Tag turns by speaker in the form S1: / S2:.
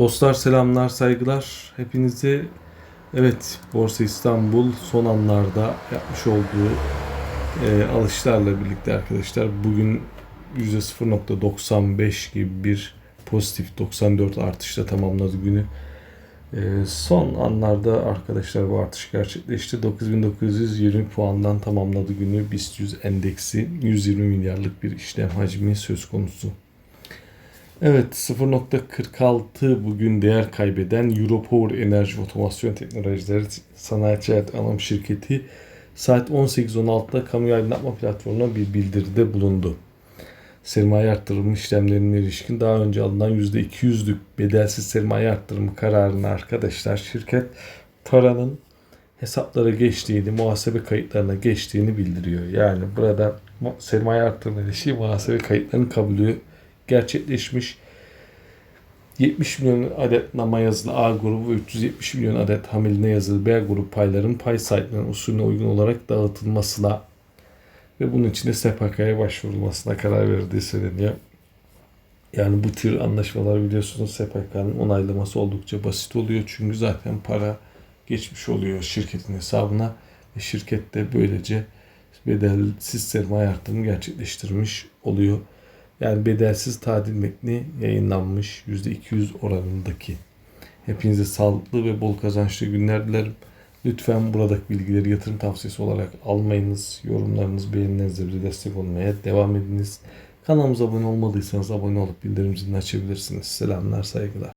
S1: Dostlar selamlar saygılar hepinize. Evet Borsa İstanbul son anlarda yapmış olduğu e, alışlarla birlikte arkadaşlar bugün %0.95 gibi bir pozitif 94 artışla tamamladı günü. E, son anlarda arkadaşlar bu artış gerçekleşti. 9920 puandan tamamladı günü. BIST 100 endeksi 120 milyarlık bir işlem hacmi söz konusu. Evet 0.46 bugün değer kaybeden Europower Enerji Otomasyon Teknolojileri Sanayi Ticaret Anonim Şirketi saat 18.16'da kamu aydınlatma platformuna bir bildiride bulundu. Sermaye arttırımı işlemlerine ilişkin daha önce alınan %200'lük bedelsiz sermaye arttırımı kararını arkadaşlar şirket paranın hesaplara geçtiğini, muhasebe kayıtlarına geçtiğini bildiriyor. Yani burada sermaye arttırma ilişki muhasebe kayıtlarının kabulü gerçekleşmiş. 70 milyon adet nama yazılı A grubu ve 370 milyon adet hamiline yazılı B grubu payların pay sahiplerinin usulüne uygun olarak dağıtılmasına ve bunun için de SPK'ya başvurulmasına karar verildiği söyleniyor. Yani bu tür anlaşmalar biliyorsunuz SPK'nın onaylaması oldukça basit oluyor. Çünkü zaten para geçmiş oluyor şirketin hesabına ve şirket de böylece bedelsiz sermaye artırımı gerçekleştirmiş oluyor. Yani bedelsiz tadil metni yayınlanmış %200 oranındaki. Hepinize sağlıklı ve bol kazançlı günler dilerim. Lütfen buradaki bilgileri yatırım tavsiyesi olarak almayınız. Yorumlarınız, beğenilerinizle bize destek olmaya devam ediniz. Kanalımıza abone olmadıysanız abone olup bildirim zilini açabilirsiniz. Selamlar, saygılar.